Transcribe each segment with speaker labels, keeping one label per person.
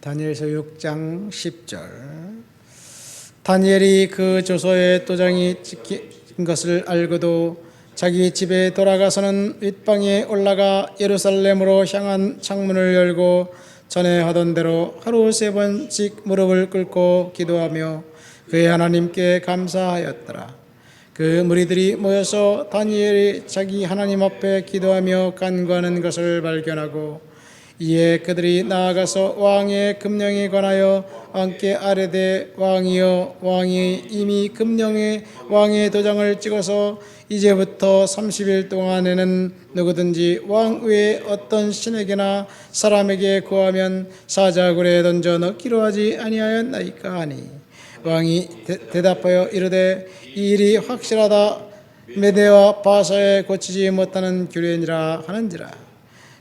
Speaker 1: 다니엘서 6장 10절 다니엘이 그 조서에 도장이 찍힌 것을 알고도 자기 집에 돌아가서는 윗방에 올라가 예루살렘으로 향한 창문을 열고 전에 하던 대로 하루 세 번씩 무릎을 꿇고 기도하며 그의 하나님께 감사하였더라. 그 무리들이 모여서 다니엘이 자기 하나님 앞에 기도하며 간구하는 것을 발견하고 이에 그들이 나아가서 왕의 금령에 관하여 왕께 아뢰되 왕이여 왕이 이미 금령에 왕의 도장을 찍어서 이제부터 30일 동안에는 누구든지 왕 외에 어떤 신에게나 사람에게 구하면 사자굴에 던져 넣기로 하지 아니하였나이까 하니 왕이 대, 답하여 이르되 이 일이 확실하다. 메대와 바사에 고치지 못하는 규례니라 하는지라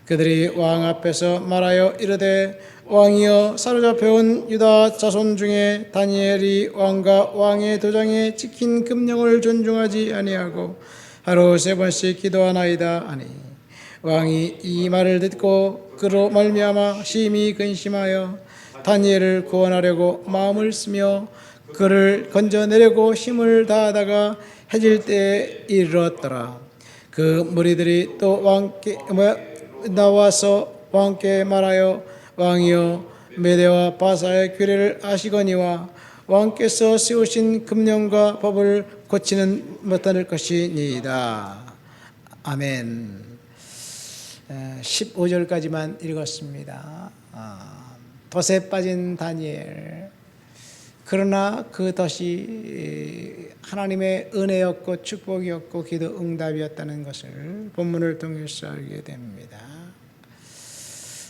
Speaker 1: 그들이 왕 앞에서 말하여 이르되 왕이여 사로잡혀온 유다 자손 중에 다니엘이 왕과 왕의 도장에 찍힌 금령을 존중하지 아니하고 하루 세 번씩 기도하나이다 하니 왕이 이 말을 듣고 그로 말미암아 심히 근심하여 다니엘을 구원하려고 마음을 쓰며 그를 건져내려고 힘을 다하다가 해질 때에 이르렀더라. 그 무리들이 또 왕께 뭐야 나와서 왕께 말하여 왕이여 메대와 바사의 규례를 아시거니와 왕께서 세우신 금령과 법을 고치는 못할 것이니이다. 아멘. 15절까지만 읽었습니다. 아, 덫에 빠진 다니엘. 그러나 그 덫이 하나님의 은혜였고 축복이었고 기도 응답이었다는 것을 본문을 통해서 알게 됩니다.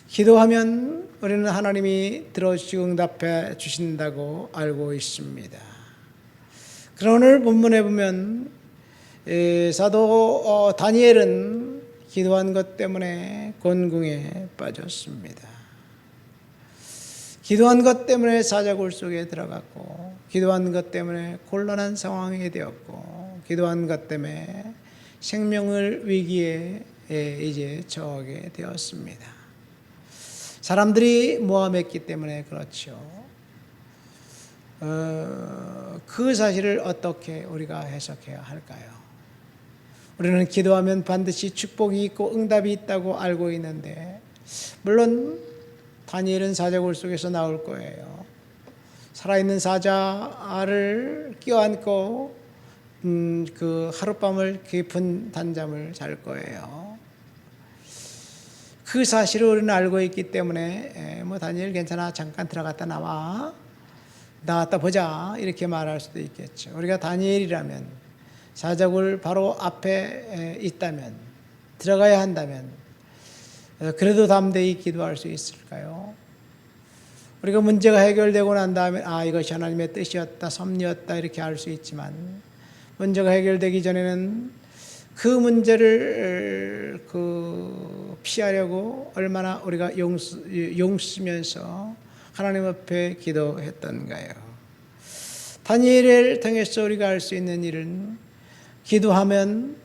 Speaker 1: 기도하면 우리는 하나님이 들어주시고 응답해 주신다고 알고 있습니다. 그러나 오늘 본문에 보면 사도 어, 다니엘은 기도한 것 때문에 곤궁에 빠졌습니다. 기도한 것 때문에 사자굴 속에 들어갔고, 기도한 것 때문에 곤란한 상황이 되었고, 기도한 것 때문에 생명을 위기에 이제 처하게 되었습니다. 사람들이 모함했기 때문에 그렇죠. 어, 그 사실을 어떻게 우리가 해석해야 할까요? 우리는 기도하면 반드시 축복이 있고 응답이 있다고 알고 있는데, 물론 다니엘은 사자굴 속에서 나올 거예요. 살아있는 사자를 껴안고 음, 그 하룻밤을 깊은 단잠을 잘 거예요. 그 사실을 우리는 알고 있기 때문에 에, 뭐 다니엘 괜찮아 잠깐 들어갔다 나와 나왔다 보자 이렇게 말할 수도 있겠죠. 우리가 다니엘이라면 사자굴 바로 앞에 있다면 들어가야 한다면 그래도 담대히 기도할 수 있을까요? 우리가 문제가 해결되고 난 다음에 아 이것이 하나님의 뜻이었다 섭리였다 이렇게 알 수 있지만 문제가 해결되기 전에는 그 문제를 그 피하려고 얼마나 우리가 용쓰, 용쓰면서 하나님 앞에 기도했던가요? 다니엘을 통해서 우리가 알 수 있는 일은 기도하면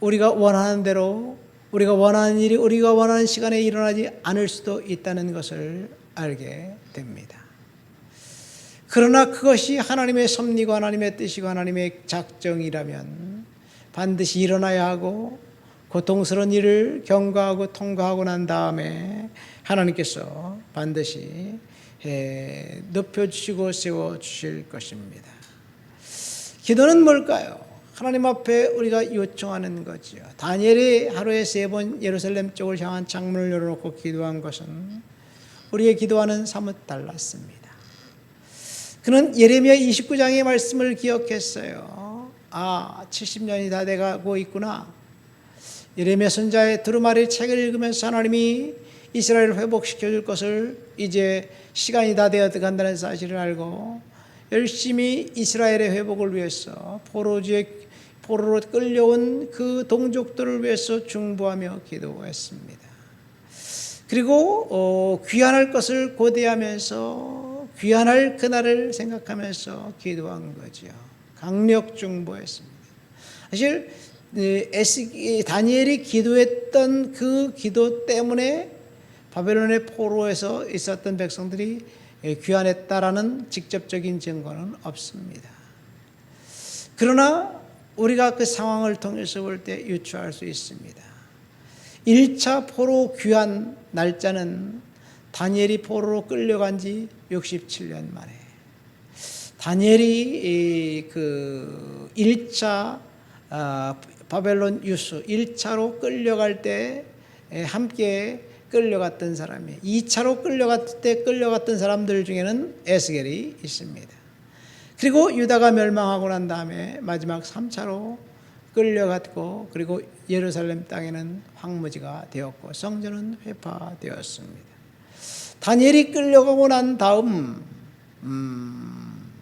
Speaker 1: 우리가 원하는 대로 우리가 원하는 일이 우리가 원하는 시간에 일어나지 않을 수도 있다는 것을 알게 됩니다. 그러나 그것이 하나님의 섭리고 하나님의 뜻이고 하나님의 작정이라면 반드시 일어나야 하고 고통스러운 일을 경과하고 통과하고 난 다음에 하나님께서 반드시 높여주시고 세워주실 것입니다. 기도는 뭘까요? 하나님 앞에 우리가 요청하는 거지요. 다니엘이 하루에 세 번 예루살렘 쪽을 향한 창문을 열어놓고 기도한 것은 우리의 기도와는 사뭇 달랐습니다. 그는 예레미야 29장의 말씀을 기억했어요. 아, 70년이 다 돼가고 있구나. 예레미야 선자의 두루마리 책을 읽으면서 하나님이 이스라엘을 회복시켜 줄 것을 이제 시간이 다 되어 간다는 사실을 알고 열심히 이스라엘의 회복을 위해서 포로주의 포로로 끌려온 그 동족들을 위해서 중보하며 기도했습니다. 그리고 어, 귀환할 것을 고대하면서 귀환할 그날을 생각하면서 기도한 거죠. 강력 중보했습니다. 사실 다니엘이 기도했던 그 기도 때문에 바벨론의 포로에서 있었던 백성들이 예, 귀환했다라는 직접적인 증거는 없습니다. 그러나 우리가 그 상황을 통해서 볼 때 유추할 수 있습니다. 1차 포로 귀환 날짜는 다니엘이 포로로 끌려간 지 67년 만에 다니엘이 그 1차 아, 바벨론 유수 1차로 끌려갈 때 함께 끌려갔던 사람이 2차로 끌려갔을 때 끌려갔던 사람들 중에는 에스겔이 있습니다. 그리고 유다가 멸망하고 난 다음에 마지막 3차로 끌려갔고 그리고 예루살렘 땅에는 황무지가 되었고 성전은 회파되었습니다. 다니엘이 끌려가고 난 다음 음,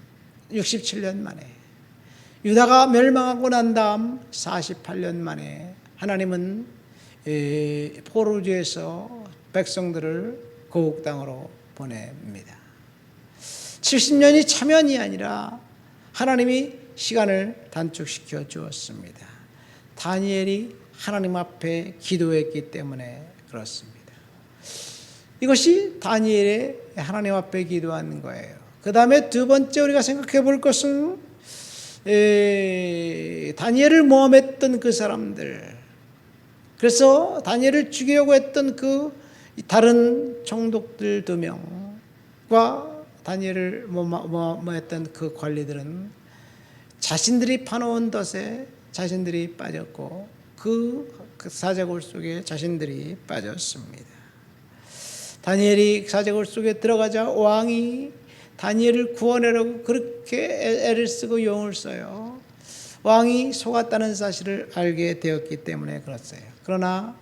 Speaker 1: 67년 만에 유다가 멸망하고 난 다음 48년 만에 하나님은 포로주에서 백성들을 고국 땅으로 보냅니다. 70년이 참연이 아니라 하나님이 시간을 단축시켜 주었습니다. 다니엘이 하나님 앞에 기도했기 때문에 그렇습니다. 이것이 다니엘의 하나님 앞에 기도하는 거예요. 그 다음에 두 번째 우리가 생각해 볼 것은 에, 다니엘을 모함했던 그 사람들. 그래서 다니엘을 죽이려고 했던 그 다른 총독들 두 명과 다니엘을 모함했던 그 관리들은 자신들이 파놓은 덫에 자신들이 빠졌고 그 사자골 속에 자신들이 빠졌습니다. 다니엘이 사자골 속에 들어가자 왕이 다니엘을 구원하려고 그렇게 애를 쓰고 용을 써요. 왕이 속았다는 사실을 알게 되었기 때문에 그렇어요. 그러나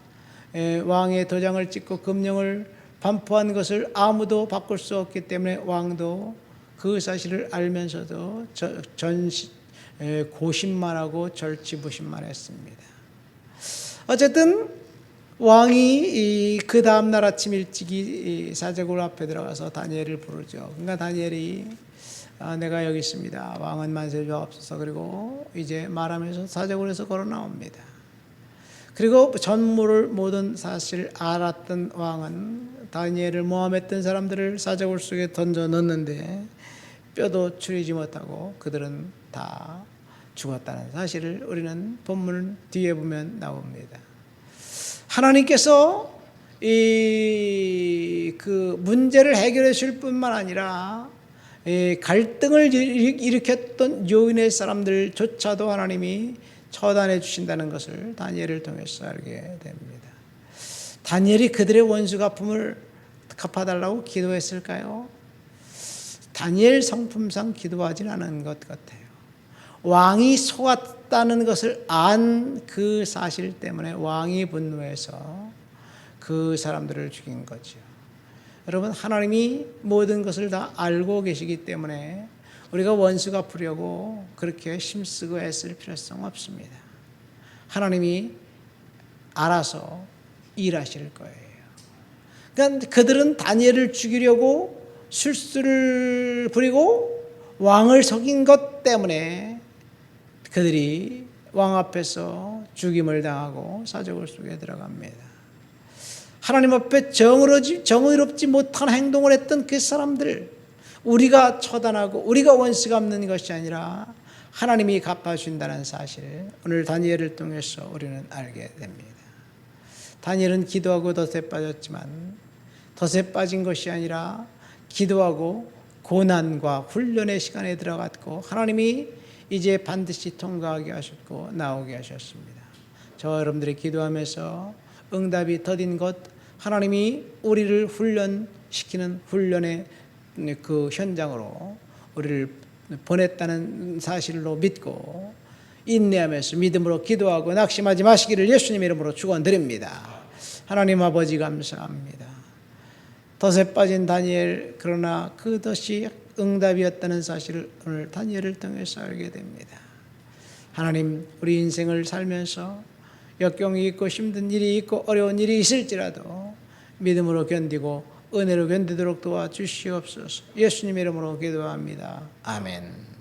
Speaker 1: 왕의 도장을 찍고 금령을 반포한 것을 아무도 바꿀 수 없기 때문에 왕도 그 사실을 알면서도 전 고심만 하고 절치부심만 했습니다. 어쨌든 왕이 그 다음 날 아침 일찍이 사제골 앞에 들어가서 다니엘을 부르죠. 그러니까 다니엘이 아, 내가 여기 있습니다. 왕은 만세주와 없어서 그리고 이제 말하면서 사제골에서 걸어 나옵니다. 그리고 전무를 모든 사실 알았던 왕은 다니엘을 모함했던 사람들을 사제골 속에 던져 넣는데 뼈도 추리지 못하고 그들은 다 죽었다는 사실을 우리는 본문 뒤에 보면 나옵니다. 하나님께서 이 그 문제를 해결해 줄 뿐만 아니라 갈등을 일으켰던 요인의 사람들조차도 하나님이 처단해 주신다는 것을 다니엘을 통해서 알게 됩니다. 다니엘이 그들의 원수 갚음을 갚아달라고 기도했을까요? 다니엘 성품상 기도하진 않은 것 같아요. 왕이 속았다는 것을 안 그 사실 때문에 왕이 분노해서 그 사람들을 죽인 거죠. 여러분 하나님이 모든 것을 다 알고 계시기 때문에 우리가 원수 갚으려고 그렇게 힘쓰고 애쓸 필요성 없습니다. 하나님이 알아서 일하실 거예요. 그러니까 그들은 다니엘을 죽이려고 술수를 부리고 왕을 속인 것 때문에 그들이 왕 앞에서 죽임을 당하고 사적을 속에 들어갑니다. 하나님 앞에 정의롭지, 정의롭지 못한 행동을 했던 그 사람들, 우리가 처단하고 우리가 원수 갚는 것이 아니라 하나님이 갚아준다는 사실, 오늘 다니엘을 통해서 우리는 알게 됩니다. 다니엘은 기도하고 덫에 빠졌지만 덫에 빠진 것이 아니라 기도하고 고난과 훈련의 시간에 들어갔고 하나님이 이제 반드시 통과하게 하셨고 나오게 하셨습니다. 저와 여러분들이 기도하면서 응답이 더딘 것 하나님이 우리를 훈련시키는 훈련의 그 현장으로 우리를 보냈다는 사실로 믿고 인내하면서 믿음으로 기도하고 낙심하지 마시기를 예수님 이름으로 축원드립니다. 하나님 아버지 감사합니다. 덫에 빠진 다니엘 그러나 그 덫이 응답이었다는 사실을 오늘 다니엘을 통해서 알게 됩니다. 하나님 우리 인생을 살면서 역경이 있고 힘든 일이 있고 어려운 일이 있을지라도 믿음으로 견디고 은혜로 견디도록 도와주시옵소서. 예수님 이름으로 기도합니다. 아멘.